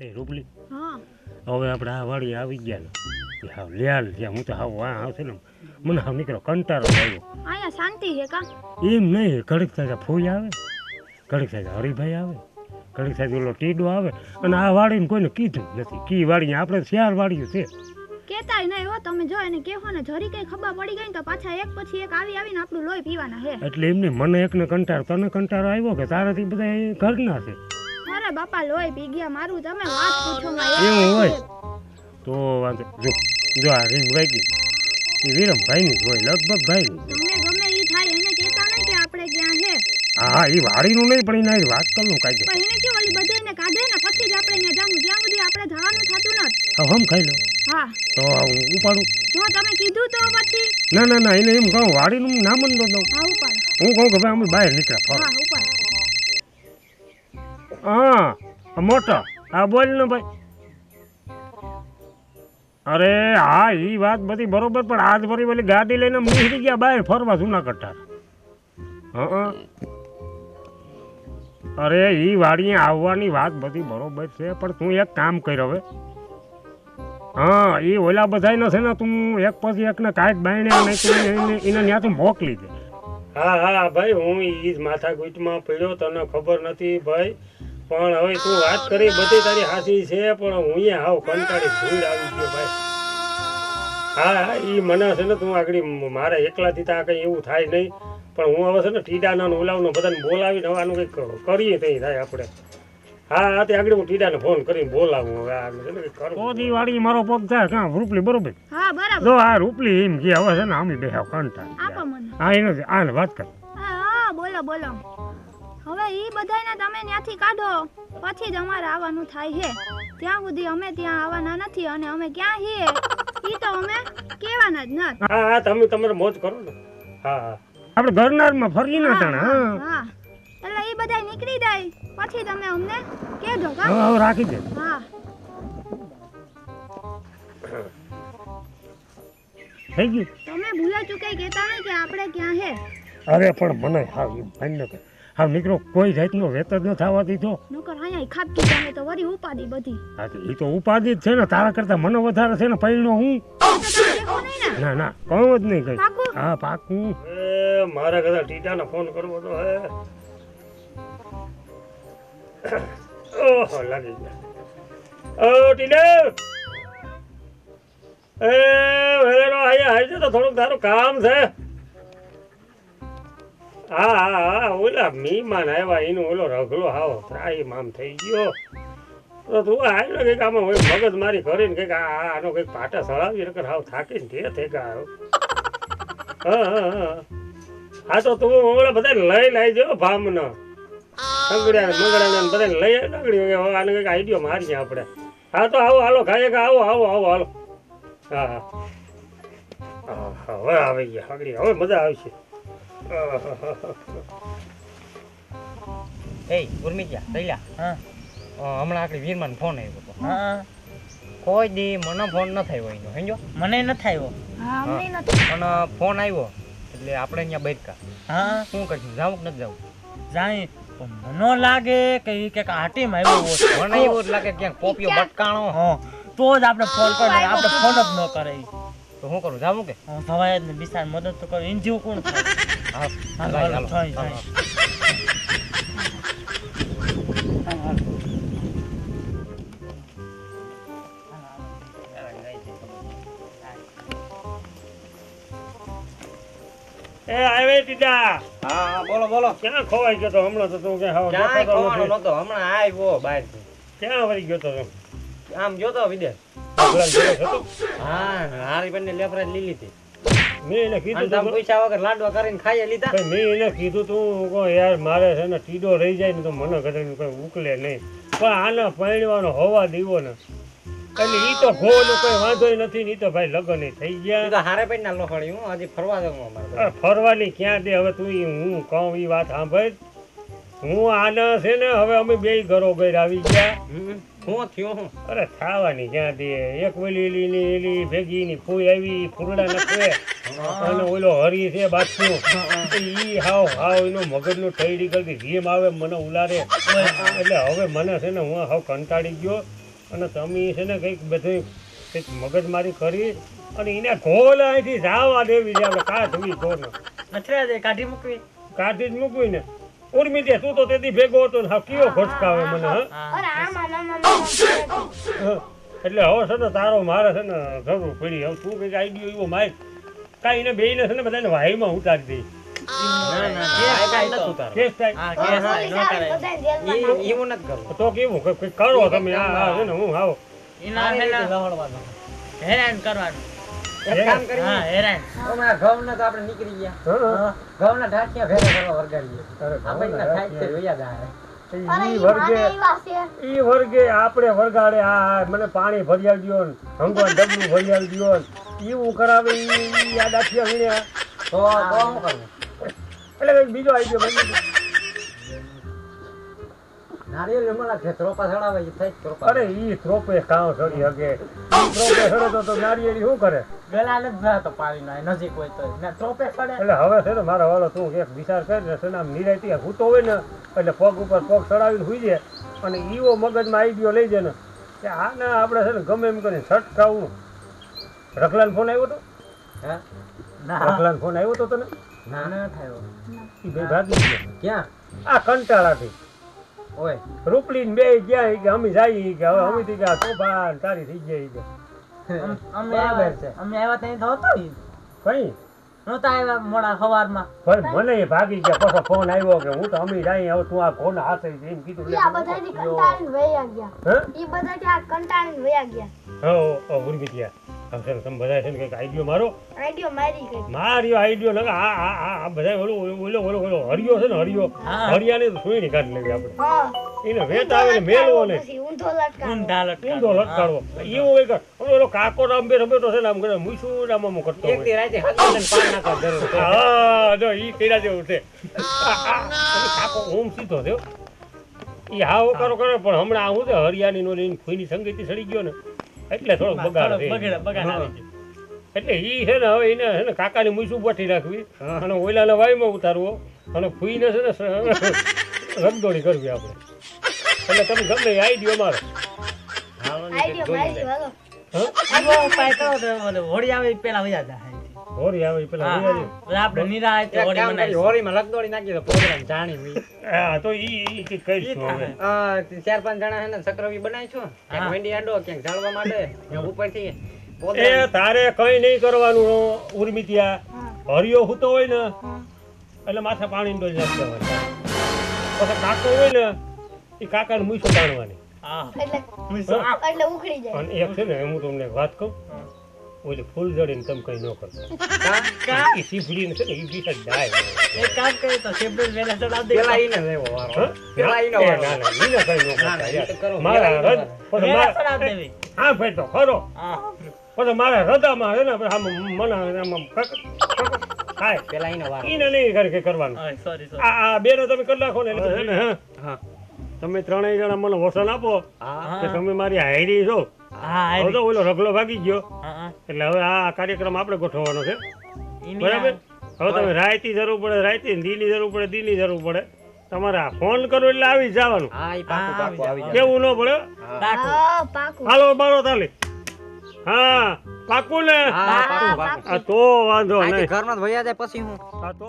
તે રૂપલી હા. હવે આપણે આ વાડી આવી ગયા ને. હા હાવ લ્યાલ ત્યાં હું તો હાવ વાં આવશે ને. મને હાવ નીકળો કંટાળો આવ્યો. અહીંયા શાંતિ છે કા? એમ નહીં કડક થાય ફૂઈ આવે. ઘડીક થાય હરિભાઈ આવે. કડક થાય ઓલો ટીડો આવે. અને આ વાડીને કોઈને કીધું નથી. કી વાડી આપણે ચાર વાડીઓ છે. કેતાય નહીં હો તમે જો એને કહેવો ને જરી કઈ ખબર પડી ગઈ ને તો પાછા એક પછી એક આવી આવીને આપણું લોહી પીવાના હે એટલે એમને મને એકને કંટાળો તને કંટાળો આવ્યો કે તારાથી બધા ઘરના છે? અરે બાપા લોહી પી ગયા મારું તમે વાત પૂછો માં એવું હોય? તો વાંધો જો જો આ રીંગ વાગી એ વિરમભાઈની જ હોય લગભગ ભાઈની તમને ગમે ઈ થાય એને કહેતા નહીં કે આપણે ક્યાં છે. હા એ વાડીનું નહીં પણ એના વાત કરનું કાઢે પણ એને કે ઓલી બધાને કાઢે ને પછી જ આપણે ત્યાં જાવું જ્યાં સુધી આપણે જવાનું થતું ન હવે હમ ખાઈ લો. હા. તો હું ઉપાડું. જો તમે કીધું તો પછી. ના ના ના એને એમ કહું વાડીનું નામ જ ન દઉં. હા ઉપાડ. હું કહું કે ભાઈ અમે બહાર નીકળ્યા હા ઉપાડો. હા મોટો. હા, બોલ ને ભાઈ. અરે, હા એ વાત બધી બરોબર, પણ આજ ભરી બોલી ગાડી લઈને નીકળી ગયા બહાર ફરવા જૂના કટ્ટા હા અરે એ વાડીએ આવવાની વાત બધી બરોબર છે, પણ તું એક કામ કર હવે. હા એ ઓલા બધાય નથી ને, તું એક પછી એકને કાંઈક બાયણે એને ત્યાંથી મોકલી દે. હા હા, ભાઈ, હું એ જ માથા ગુટમાં પડ્યો, તને ખબર નથી, ભાઈ. પણ હવે તું વાત કરી બધી તારી હાસી છે પણ હું અહીંયા હાવ કંટાળી ભૂલ આવી ગયો ભાઈ. હા હા એ મને છે ને તું આગળ મારા એકલાથી ત્યાં કંઈ એવું થાય નહીં. પણ હું હવે છે ને ટીડાના ઓલાવનો બધાને બોલાવીને હવે આનું કંઈક કરીએ ત્યાં થાય આપણે. હા હા તે આગળ હું ટીડાને ફોન કરીને બોલાવું હવે આ છે ને કંઈક કરું. વાળી મારો પગ થાય કાં રૂપલી બરોબર? હા બરાબર. જો આ રૂપલી એમ કે હવે છે ને અમે બેહાવ કંટાળી હા એનો આને વાત કર. હા હા બોલો બોલો. હવે ઈ બધાયને તમે ત્યાંથી કાઢો. પછી જ અમારે આવવાનું થાય છે ત્યાં સુધી અમે ત્યાં આવવાના નથી અને અમે ક્યાં છીએ ઈ તો અમે કહેવાના જ ના હા હા તમે તમારે મોજ કરો ને. હા હા. આપણે ઘરનારમાં ફરી ના તાણે હા, હા. હા. એટલે ઈ બધાય નીકળી જાય. પછી તમે અમને કહેજો કા હવે રાખી દે. હા. થઈ ગયું? તમે ભૂલા ચૂક્યા કહેતા નહીં કે આપણે ક્યાં હે. અરે પણ મને હા ભાઈ ન હાવ નીકળો. કોઈ જાતનો વેત જ ન થવા દીધો નોકર અહીંયા ખાપકી તમે તો વરી ઉપાડી બધી. હા તો એ તો ઉપાધિ જ છે ને. તારા કરતા મને વધારે છે ને પૈણો હું. ને. ના કહું જ નહીં કઈ. હા પાકું. એ મારા કરતા ટીટાને ફોન કરવો તો હે. ઓહો લાગી ગયા. ઓ ટીને એ વેલેરો આયા હાજે તો થોડુંક તારું કામ છે. હા હા હા ઓલા મીમાન આવ્યા એનું ઓલો રગલો હાવ ત્રાહીમ આમ થઈ ગયો. તો તું આવ્યો કંઈક આમાં હોય મગજ મારી કરીને કંઈક આનો કંઈક પાટા સળાવી નકર હાવ થાકીને ઢે થઈ ગયા હા. હા હા તો તું ઓલા બધા લઈ લાવજો ભામનો. સંગડ્યા મંગળાને બધા લઈ લગડી આને કંઈક આઈડિયો મારીએ આપણે. હા તો આવો હાલો ખાઈએ કે આવો આવો આવો હાલો. હા હા. હવે આવી ગયા હવે મજા આવશે. એ હા. હમણાં આખી વીરમાન ફોન આવ્યો હતો હા કોઈ દી મને ફોન ન થયો એનો સમજો? મને હા. પણ ફોન આવ્યો એટલે આપણે અહીંયા બેઠકા હા શું કરશું જાવું કે નથી જવું જાય મને લાગે કે કંઈક આટીમાં આવ્યો મને એવું જ લાગે ક્યાંક કોપીઓ બટકાણો. હા તો જ આપણે ફોન કરીએ. આપણે ફોન જ ન કરે. તો હું કરું? જામું કે? ભવાય ને બિચાર મદદ તો કરું. જેવું કોણ હા હાલો, હા. એ આવે હા હા બોલો બોલો. ક્યાં ખોવાઈ ગયો તો? હમણાં તો તું કે ક્યાંય દેખાતો ખોવાનો નતો હમણાં આવ્યો બહાર ક્યાં વળી ગયો તો તું? આમ જોતો વિદેશ. પેલા ઘરે હતો? હા હારી બંને લેફરા લીલી હતી મેં એને કીધું તમે પૈસા વગર લાડવા કરીને ખાઈ લીધા. મેં એને કીધું તું હું યાર મારે છે ને ટીડો રહી જાય ને તો મને કદાચ કોઈ ઉકલે નહીં. પણ આને પરણવાનો હોવા દીવો ને. એટલે ઈ તો ઘોનો કોઈ વાંધો નથી ને તો ભાઈ લગ્ન થઈ ગયા. તો હારે પૈના લોખડી હું હજી ફરવા જવું અમારે ફરવાની ક્યાં દે? હવે તું હું કહું ઈ વાત સાંભળ. હું આના છે ને હવે અમે બે ઘરો ગઈ આવી ગયા. શું થયું હું? અરે થાવાની ક્યાં દે એક વેલી ની એલી ભેગી ની ફૂઈ આવી ફૂરડા નખે અને ઓલો હરી છે બાથરૂમ. ઈ હાવ હાવ એનો મગજનું ઠઈડી કરતી જેમ આવે મને ઉલારે. એટલે હવે મને છે ને હું હાવ કંટાળી ગયો. અને તમે છે ને કંઈક બધું કંઈક મગજમારી કરી અને એને ઘોલ અહીંથી જાવા દેવી છે આપણે કાઢવી ઘોલ દે કાઢી મૂકવી. કાઢી જ મૂકવી ને. ઉર્મી દે તું તો તેથી ભેગો હતો ને હાવ કયો ખોટકાવે મને હા. હા. હા. એટલે હવે છે ને તારો મારે છે ને જરૂર પડી. હવે તું કંઈક આઈડિયો એવો માય કાંઈ ને બેયને છે ને બધાને વાહીમાં ઉતારી દઈ તો. હા હું કેવું? કરો તમે હું આવો. હેરાન કરવાનું. એક કામ કરીએ. હા હેરાન. હમણાં ઘઉંના તો આપણે નીકળી ગયા. હા ઘઉંના ઢાંકિયા ભેગા કરવા થાય છે. ઈ વર્ગે માને ઈ વર્ગે આપણે વરગાડે આ આ મને પાણી ભરી આવજો ને ભગવાન ડબલું ભરી આવજો ને. એવું કરાવે ઈ ઈ આ વીણ્યા તો તો? એટલે બીજો આવી બની નારિયેળ વિમલા છે, ત્રોપા ચડાવે ઈ થાય જ ત્રોપા. અરે ઈ ત્રોપે કાવ સડી હગે. ઈ ત્રોપે સડે તો તો નારિયેળી શું કરે? ગલા ને ભરાતો પાણી નો નજીક હોય તો ને ત્રોપે એટલે હવે છે ને મારા વાળો તું એક વિચાર કર ને છે ને આમ નિરાયતી હૂતો હોય ને એટલે પગ ઉપર પગ ચડાવીને સુઈ જાય અને ઈવો મગજમાં આઈડિયો લઈ જાય ને કે આને આપણે છે ને ગમે એમ કરીને છટકાવું. રખલાન ફોન આવ્યો તો? હે? ના. રખલાન ફોન આવ્યો તો તને? ના ના થયો એ ભાગી ગયા. ક્યાં? આ કંટાળાથી. ઓય રૂપલીન બે ગયા કે અમે જાય કે હવે અમે થી તોફાન તારી થઈ ગઈ કે. અમે બરાબર છે. અમે આવ્યા ત્યાં તો હતો કઈ? નહોતા આવ્યા મોડા સવારમાં. પણ મને ભાગી ગયા પાછો ફોન આવ્યો કે હું તો અમે જાય હવે તું આ ફોન હાથે એમ કીધું ઈ આ બધાયથી કંટાળીને વયા ગયા. હે? ઈ બધાયથી આ કંટાળીને વયા ગયા. હા? ઉર્મી ગયા તમે બધા છે ને કંઈક આઈડિયો મારો? આઈડિયો મારી ગઈ માર્યો આઈડિયો લગા આ આ આ આ બધા ઓલો ઓલો ઓલો ઓલો હરિયો છે ને હરિયો? હા. હરિયાને તો સુઈ કાઢી લેવી આપણે. એને વેત આવે ને મેલવો ને. ઊંધો લટકાવો. ઊંધા લટકાવો. ઊંધો લટકાડવો એવું હોય કે ઓલો ઓલો કાકો રમે રમે તો છે ને આમ કરે મૂછું ને આમ આમ કરતો એક હોય. દી રાતે હાથમાં પાન નાખવા જરૂર હા જો ઈ જેવું છે. આ, આ, કાકો ઓમ સીધો થયો. ઈ હાવો કરો કરે પણ હમણાં આવું છે હરિયાની નો લઈને ફૂઈની સંગીતી સડી ગયો ને. એટલે થોડોક બગાડ બગાડ- બગાડ. એટલે ઈ છે ને હવે એને છે ને કાકાની મૂછું બઠી રાખવી. અને ઓલાને વાયુમાં ઉતારવો. અને ફૂઈને છે ને રગદોડી કરવી આપણે. એટલે તમે ગમે આઈડિયો મારો. આઈડિયો મારી હા? ઉપાય કરો તો હોળી આવે પેલા વયા જાય. હોરી આવે પેલા આપણે નિરાય તો હોરી મનાય હોરી માં લગદોડી નાખી તો program જાણી વી. હા તો ઈ ઈ કઈ શું હવે. ચાર પાંચ જણા હે ને ચક્રવી બનાય છો એક. વેંડી આડો ક્યાંક જાળવા માટે ઉપરથી એ તારે કઈ નહીં કરવાનું ઉર્મિતિયા ત્યાં. હરિયો હૂતો હોય ને એટલે માથે પાણી ડોલ નાખી હોય. પછી કાકો હોય ને એ કાકાને મૂછો તાણવાની એટલે એટલે ઉખડી જાય. અને એક છે ને હું તમને વાત કહું. ઓલી ફૂલ જડીને તમે કઈ ન કરતો કા? એ સીફડીને છે ને એ બીજા ડાય એક કામ કરે તો શેપડે વેલા ચડાવી દે પેલા ઈને લેવો વારો. પેલા ઈને વારો. ના, ના, ઈને કઈ ન કરતા. મારા રદ પછી મારા- ચડાવી દેવી. હા ભાઈ તો ખરો હા. પછી મારા રદામાં છે ને પછી આમ મને આમ કક પેલા ઈને વારો. ઈને નહીં ઘર કે કરવાનું સોરી સોરી. આ આ બેનો તમે કરી નાખો ને એટલે હા હા. તમે ત્રણેય જણા મને વસન આપો હા. કે તમે મારી હાયરી છો હા, તો ઓલો રગલો ભાગી ગયો. એટલે હવે આ કાર્યક્રમ આપણે ગોઠવવાનો છે. બરાબર? હવે તમે રાયતી જરૂર પડે રાયતી ને દીની જરૂર પડે દીની જરૂર પડે. તમારે ફોન કરો એટલે આવી જવાનું. હા, ઈ પાકું, હા, પાકું આવી જાય. કેવું ન પડે? હાલો બારો તાલે. હા પાકું ને? હા, પાકું, પાકું. આ તો વાંધો નહીં. ઘરમાં જ જાય પછી હું? તો